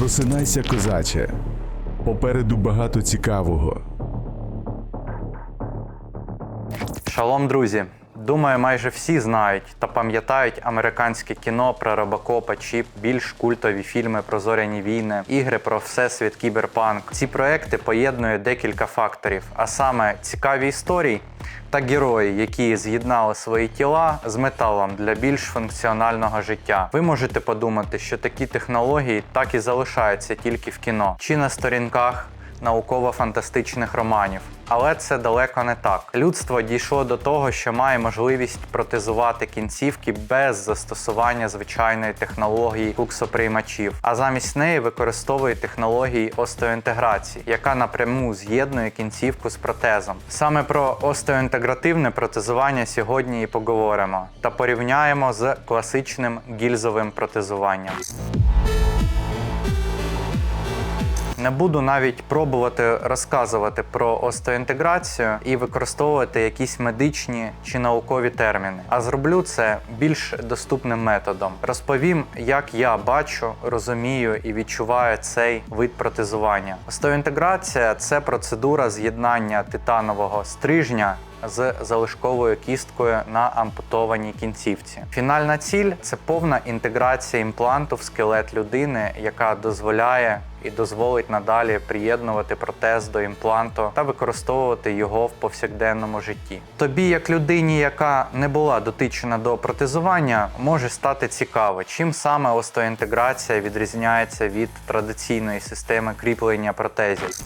Просинайся, козаче. Попереду багато цікавого. Шалом, друзі! Думаю, майже всі знають та пам'ятають американське кіно про робокопа, чіп, більш культові фільми про зоряні війни, ігри про всесвіт кіберпанк. Ці проекти поєднують декілька факторів, а саме цікаві історії та герої, які з'єднали свої тіла з металом для більш функціонального життя. Ви можете подумати, що такі технології так і залишаються тільки в кіно чи на сторінках науково-фантастичних романів. Але це далеко не так. Людство дійшло до того, що має можливість протезувати кінцівки без застосування звичайної технології куксоприймачів, а замість неї використовує технології остеоінтеграції, яка напряму з'єднує кінцівку з протезом. Саме про остеоінтегративне протезування сьогодні і поговоримо та порівняємо з класичним гільзовим протезуванням. Не буду навіть пробувати розказувати про остеоінтеграцію і використовувати якісь медичні чи наукові терміни, а зроблю це більш доступним методом. Розповім, як я бачу, розумію і відчуваю цей вид протезування. Остеоінтеграція це процедура з'єднання титанового стрижня з залишковою кісткою на ампутованій кінцівці. Фінальна ціль це повна інтеграція імпланту в скелет людини, яка дозволяє і дозволить надалі приєднувати протез до імпланту та використовувати його в повсякденному житті. Тобі, як людині, яка не була дотичена до протезування, може стати цікаво, чим саме остеоінтеграція відрізняється від традиційної системи кріплення протезів.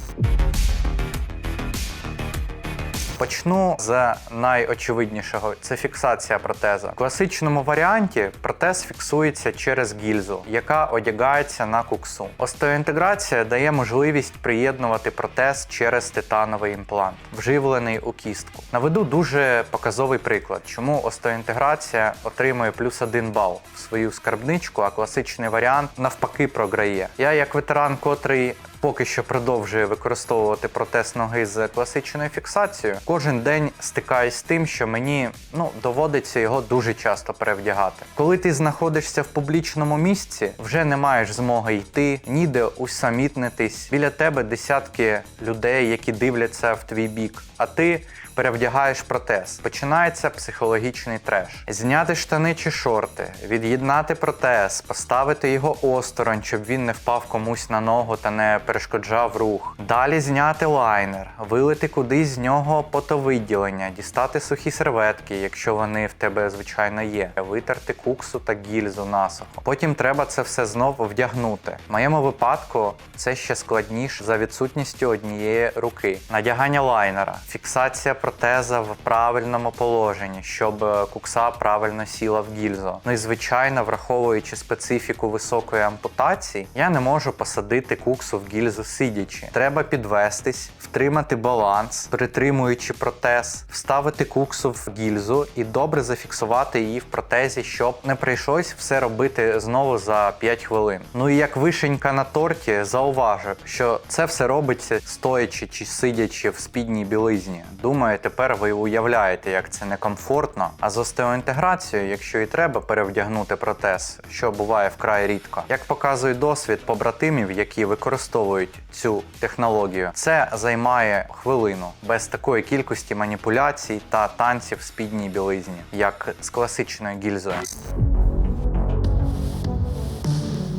Почну з найочевиднішого це фіксація протеза. В класичному варіанті протез фіксується через гільзу, яка одягається на куксу. Остеоінтеграція дає можливість приєднувати протез через титановий імплант, вживлений у кістку. Наведу дуже показовий приклад, чому остеоінтеграція отримує плюс один бал в свою скарбничку, а класичний варіант навпаки програє. Я, як ветеран, котрий поки що продовжує використовувати протез ноги з класичною фіксацією, кожен день стикаюсь з тим, що мені ну доводиться його дуже часто перевдягати. Коли ти знаходишся в публічному місці, вже не маєш змоги йти, ніде усамітнитись. Біля тебе десятки людей, які дивляться в твій бік, а ти. Перевдягаєш протез, починається психологічний треш. Зняти штани чи шорти, від'єднати протез, поставити його осторонь, щоб він не впав комусь на ногу та не перешкоджав рух. Далі зняти лайнер, вилити кудись з нього потовиділення, дістати сухі серветки, якщо вони в тебе звичайно є, витерти куксу та гільзу насухо. Потім треба це все знову вдягнути. В моєму випадку це ще складніше за відсутністю однієї руки. Надягання лайнера, фіксація протеза в правильному положенні, щоб е, кукса правильно сіла в гільзу. Ну і звичайно, враховуючи специфіку високої ампутації, я не можу посадити куксу в гільзу сидячи. Треба підвестись, втримати баланс, притримуючи протез, вставити куксу в гільзу і добре зафіксувати її в протезі, щоб не прийшлось все робити знову за 5 хвилин. Ну і як вишенька на торті, зауважу, що це все робиться стоячи чи сидячи в спідній білизні. Думаю, тепер ви уявляєте, як це некомфортно. А з остеоінтеграцією, якщо і треба перевдягнути протез, що буває вкрай рідко, як показує досвід побратимів, які використовують цю технологію, це займає хвилину без такої кількості маніпуляцій та танців в спідній білизні, як з класичною гільзою.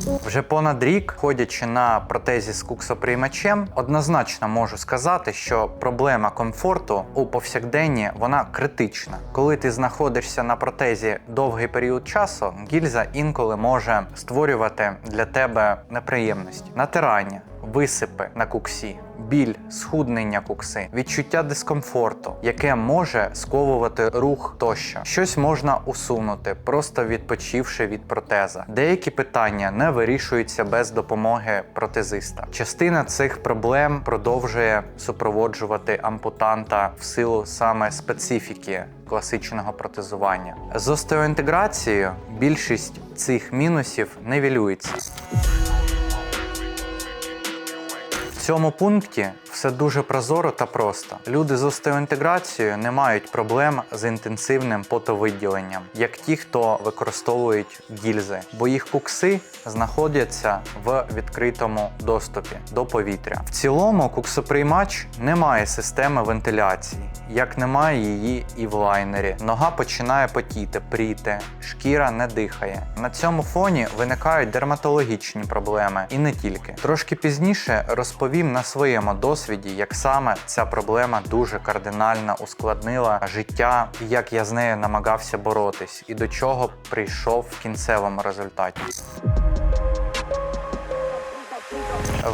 Вже понад рік, ходячи на протезі з куксоприймачем, однозначно можу сказати, що проблема комфорту у повсякденні вона критична. Коли ти знаходишся на протезі довгий період часу, гільза інколи може створювати для тебе неприємності, натирання. Висипи на куксі, біль, схуднення кукси, відчуття дискомфорту, яке може сковувати рух тощо. Щось можна усунути, просто відпочивши від протеза. Деякі питання не вирішуються без допомоги протезиста. Частина цих проблем продовжує супроводжувати ампутанта в силу саме специфіки. Класичного протезування з остеоінтеграцією більшість цих мінусів нивелюється. Цьому пункті Все дуже прозоро та просто. Люди з остеоінтеграцією не мають проблем з інтенсивним потовиділенням, як ті, хто використовують гільзи, бо їх кукси знаходяться в відкритому доступі до повітря. В цілому, куксоприймач не має системи вентиляції, як немає її і в лайнері. Нога починає потіти, пріти, шкіра не дихає. На цьому фоні виникають дерматологічні проблеми і не тільки. Трошки пізніше розповім на своєму досвіді, як саме ця проблема дуже кардинально ускладнила життя і як я з нею намагався боротись, і до чого прийшов в кінцевому результаті.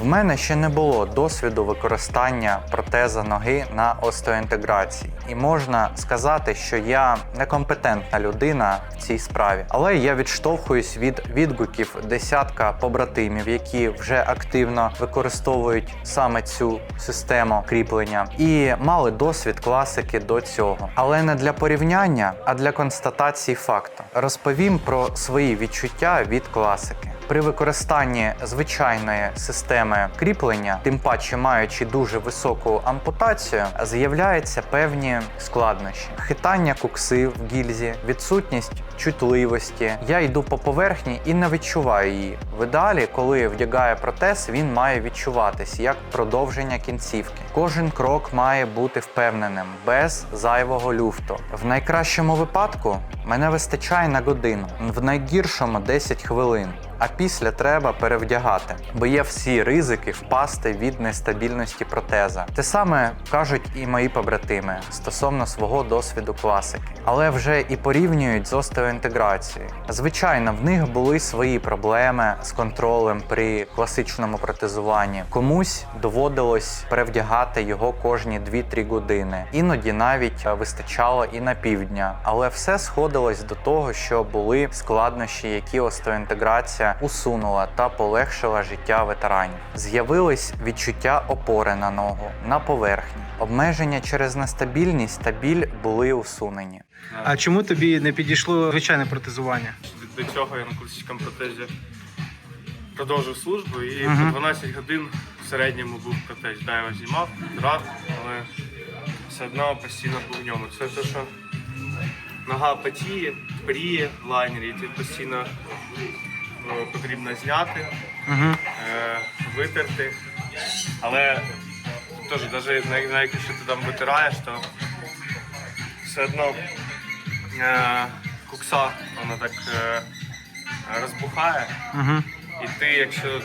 В мене ще не було досвіду використання протеза ноги на остеоінтеграції, і можна сказати, що я некомпетентна людина в цій справі. Але я відштовхуюсь від відгуків десятка побратимів, які вже активно використовують саме цю систему кріплення і мали досвід класики до цього. Але не для порівняння, а для констатації факту. Розповім про свої відчуття від класики. При використанні звичайної системи кріплення, тим паче маючи дуже високу ампутацію, з'являються певні складнощі: хитання кукси в гільзі, відсутність чутливості. Я йду по поверхні і не відчуваю її. В ідеалі, коли вдягає протез, він має відчуватись як продовження кінцівки. Кожен крок має бути впевненим, без зайвого люфту. В найкращому випадку мене вистачає на годину, в найгіршому 10 хвилин. А після треба перевдягати, бо є всі ризики впасти від нестабільності протеза. Те саме кажуть і мої побратими стосовно свого досвіду класики, але вже і порівнюють з остеоінтеграцією. Звичайно, в них були свої проблеми з контролем при класичному протезуванні. Комусь доводилось перевдягати його кожні 2-3 години. Іноді навіть е, вистачало і на півдня. Але все сходилось до того, що були складнощі, які остеоінтеграція усунула та полегшила життя ветеранів. З'явились відчуття опори на ногу на поверхні. Обмеження через нестабільність та біль були усунені. А чому тобі не підійшло звичайне протезування? До цього я на класичному протезі продовжив службу і Мгм. по 12 годин середньому був протез. Да, його знімав, рад, але все одно постійно був в ньому. Це те, що нога потіє, пріє в лайнері, і ти постійно ну, потрібно зняти, Угу. е, витерти. Але теж, навіть навіть якщо ти там витираєш, то все одно е, кукса вона так е, розбухає. Угу. І ти, якщо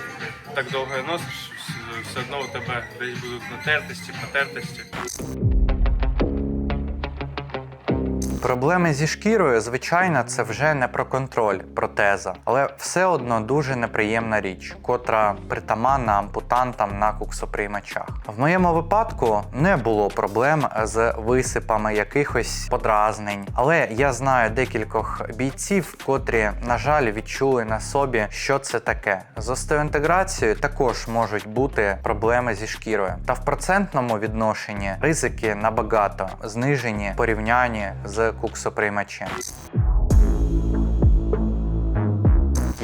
так довго її носиш, все одно у тебе десь будуть натертості, потертості. Проблеми зі шкірою, звичайно, це вже не про контроль протеза, але все одно дуже неприємна річ, котра притаманна ампутантам на куксоприймачах. В моєму випадку не було проблем з висипами якихось подразнень, але я знаю декількох бійців, котрі, на жаль, відчули на собі, що це таке. З остеоінтеграцією також можуть бути проблеми зі шкірою. Та в процентному відношенні ризики набагато знижені в порівнянні з куксоприймачем.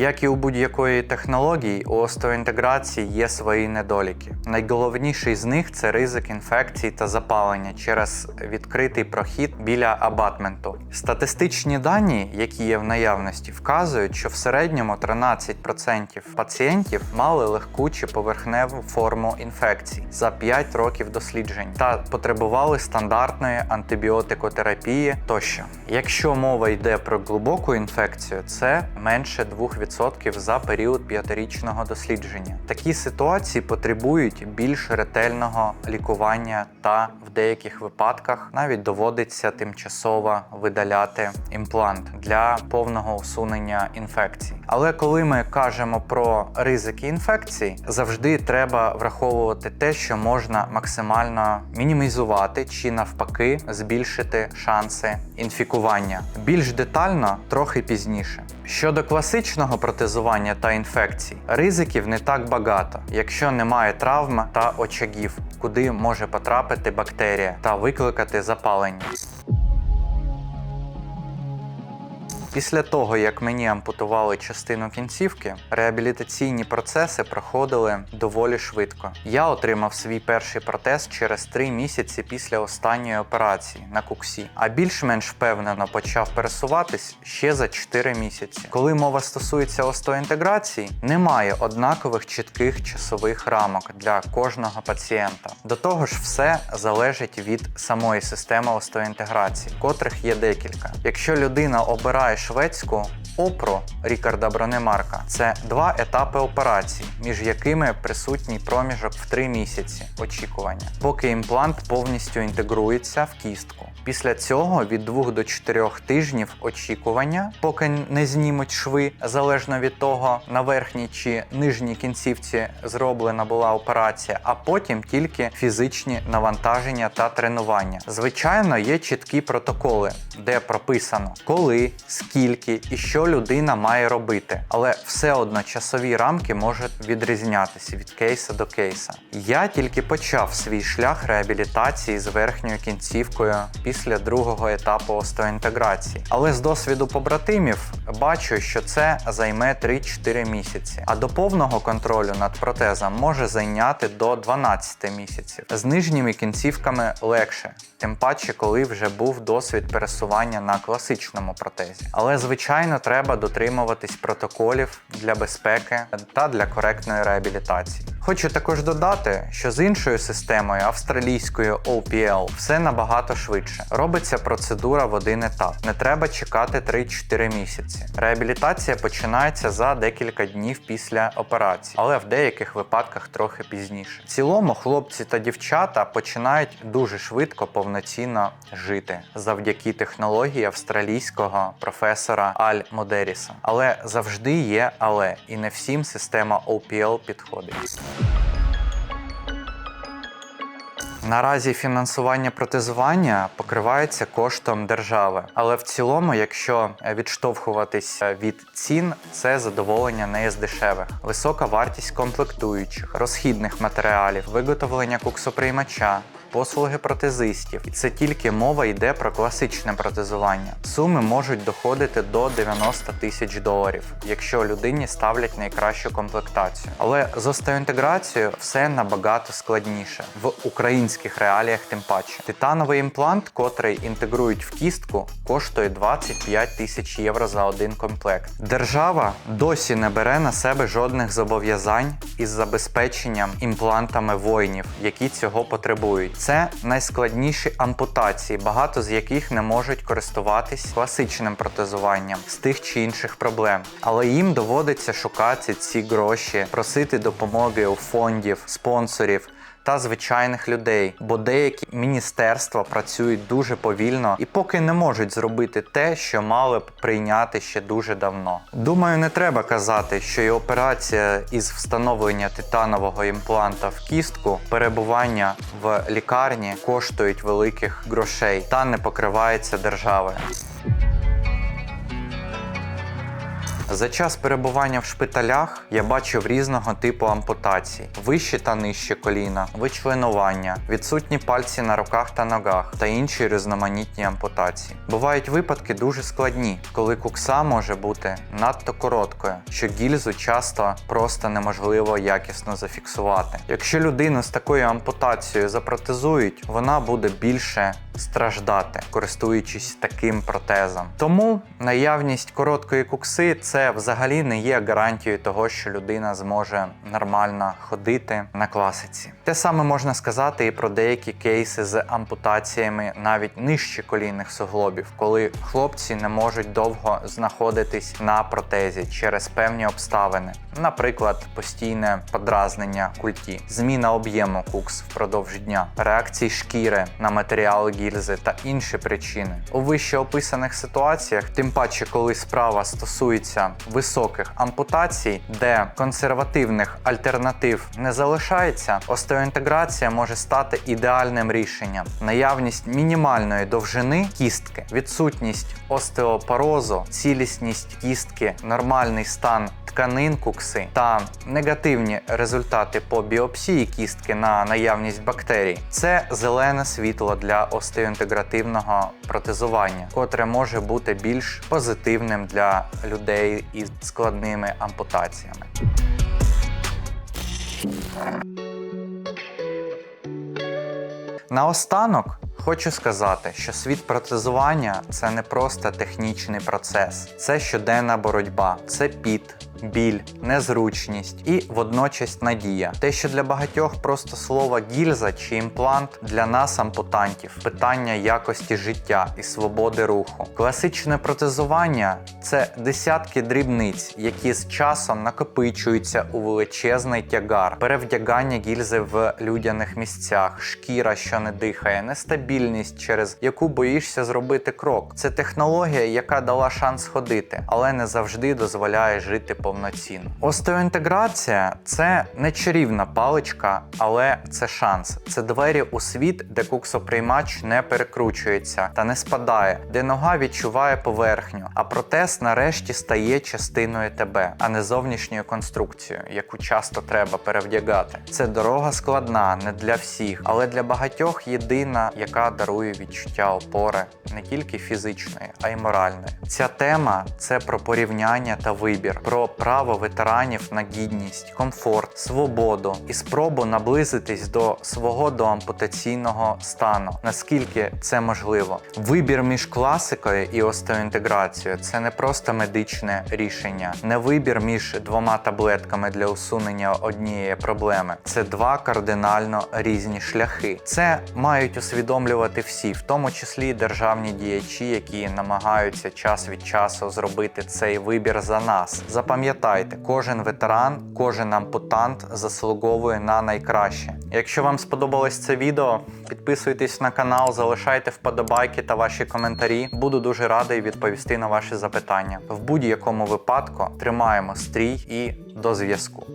Як і у будь-якої технології, у остеоінтеграції є свої недоліки. Найголовніший з них це ризик інфекцій та запалення через відкритий прохід біля абатменту. Статистичні дані, які є в наявності, вказують, що в середньому 13% пацієнтів мали легку чи поверхневу форму інфекцій за 5 років досліджень та потребували стандартної антибіотикотерапії тощо. Якщо мова йде про глибоку інфекцію, це менше 2% за період п'ятирічного дослідження. Такі ситуації потребують більш ретельного лікування та в деяких випадках навіть доводиться тимчасово видаляти імплант для повного усунення інфекцій. Але коли ми кажемо про ризики інфекцій, завжди треба враховувати те, що можна максимально мінімізувати чи навпаки збільшити шанси інфікування. Більш детально трохи пізніше. Щодо класичного протезування та інфекцій, ризиків не так багато, якщо немає травм та очагів, куди може потрапити бактерія та викликати запалення. Після того, як мені ампутували частину кінцівки, реабілітаційні процеси проходили доволі швидко. Я отримав свій перший протез через 3 місяці після останньої операції на куксі, а більш-менш впевнено почав пересуватись ще за 4 місяці. Коли мова стосується остеоінтеграції, немає однакових чітких часових рамок для кожного пацієнта. До того ж, все залежить від самої системи остеоінтеграції, котрих є декілька. Якщо людина обирає шведську ОПРО Рікарда Бронемарка це два етапи операції, між якими присутній проміжок в 3 місяці очікування, поки імплант повністю інтегрується в кістку. Після цього від 2 до 4 тижнів очікування, поки не знімуть шви, залежно від того, на верхній чи нижній кінцівці зроблена була операція, а потім тільки фізичні навантаження та тренування. Звичайно, є чіткі протоколи, де прописано, коли, скільки і що людина має робити, але все одно часові рамки можуть відрізнятися від кейса до кейса. Я тільки почав свій шлях реабілітації з верхньою кінцівкою після другого етапу остеоінтеграції. Але з досвіду побратимів бачу, що це займе 3-4 місяці, а до повного контролю над протезом може зайняти до 12 місяців. З нижніми кінцівками легше, тим паче, коли вже був досвід пересування на класичному протезі. Але звичайно, треба дотримуватись протоколів для безпеки та для коректної реабілітації. Хочу також додати, що з іншою системою австралійською OPL все набагато швидше. Робиться процедура в один етап. Не треба чекати 3-4 місяці. Реабілітація починається за декілька днів після операції, але в деяких випадках трохи пізніше. В цілому хлопці та дівчата починають дуже швидко повноцінно жити завдяки технології австралійського професора Аль Модеріса. Але завжди є але, і не всім система OPL підходить. Наразі фінансування протезування покривається коштом держави, але в цілому, якщо відштовхуватись від цін, це задоволення не з дешевих. Висока вартість комплектуючих, розхідних матеріалів, виготовлення куксоприймача. Послуги протезистів, і це тільки мова йде про класичне протезування. Суми можуть доходити до 90 тисяч доларів, якщо людині ставлять найкращу комплектацію. Але з остеоінтеграцією все набагато складніше в українських реаліях, тим паче. Титановий імплант, котрий інтегрують в кістку, коштує 25 тисяч євро за один комплект. Держава досі не бере на себе жодних зобов'язань із забезпеченням імплантами воїнів, які цього потребують. Це найскладніші ампутації, багато з яких не можуть користуватись класичним протезуванням з тих чи інших проблем. Але їм доводиться шукати ці гроші, просити допомоги у фондів, спонсорів. Та звичайних людей, бо деякі міністерства працюють дуже повільно і поки не можуть зробити те, що мали б прийняти ще дуже давно. Думаю, не треба казати, що і операція із встановлення титанового імпланта в кістку, перебування в лікарні коштують великих грошей та не покривається державою. За час перебування в шпиталях я бачив різного типу ампутацій: вище та нижче коліна, вичленування, відсутні пальці на руках та ногах та інші різноманітні ампутації. Бувають випадки дуже складні, коли кукса може бути надто короткою, що гільзу часто просто неможливо якісно зафіксувати. Якщо людину з такою ампутацією запротезують, вона буде більше страждати, користуючись таким протезом. Тому наявність короткої кукси це взагалі не є гарантією того, що людина зможе нормально ходити на класиці. Те саме можна сказати і про деякі кейси з ампутаціями навіть нижче колінних суглобів, коли хлопці не можуть довго знаходитись на протезі через певні обставини, наприклад, постійне подразнення культі, зміна об'єму кукс впродовж дня, реакції шкіри на матеріал гільзи та інші причини. У вище описаних ситуаціях, тим паче, коли справа стосується після високих ампутацій, де консервативних альтернатив не залишається, остеоінтеграція може стати ідеальним рішенням. Наявність мінімальної довжини кістки, відсутність остеопорозу, цілісність кістки, нормальний стан тканин кукси та негативні результати по біопсії кістки на наявність бактерій це зелене світло для остеоінтегративного протезування, котре може бути більш позитивним для людей із складними ампутаціями. Наостанок хочу сказати, що світ протезування це не просто технічний процес, це щоденна боротьба, це піт. Біль, незручність і водночас надія. Те, що для багатьох просто слово гільза чи імплант для нас, ампутантів, питання якості життя і свободи руху. Класичне протезування це десятки дрібниць, які з часом накопичуються у величезний тягар, перевдягання гільзи в людяних місцях, шкіра, що не дихає, нестабільність, через яку боїшся зробити крок. Це технологія, яка дала шанс ходити, але не завжди дозволяє жити повноцінно. Остеоінтеграція це не чарівна паличка, але це шанс. Це двері у світ, де куксоприймач не перекручується та не спадає, де нога відчуває поверхню, а протез нарешті стає частиною тебе, а не зовнішньою конструкцією, яку часто треба перевдягати. Це дорога складна, не для всіх, але для багатьох єдина, яка дарує відчуття опори не тільки фізичної, а й моральної. Ця тема це про порівняння та вибір, про право ветеранів на гідність, комфорт, свободу і спробу наблизитись до свого доампутаційного стану, наскільки це можливо. Вибір між класикою і остеоінтеграцією це не просто медичне рішення, не вибір між двома таблетками для усунення однієї проблеми. Це два кардинально різні шляхи. Це мають усвідомлювати всі, в тому числі державні діячі, які намагаються час від часу зробити цей вибір за нас. Запам'ятайте, кожен ветеран, кожен ампутант заслуговує на найкраще. Якщо вам сподобалось це відео, підписуйтесь на канал, залишайте вподобайки та ваші коментарі. Буду дуже радий відповісти на ваші запитання. В будь-якому випадку тримаємо стрій і до зв'язку.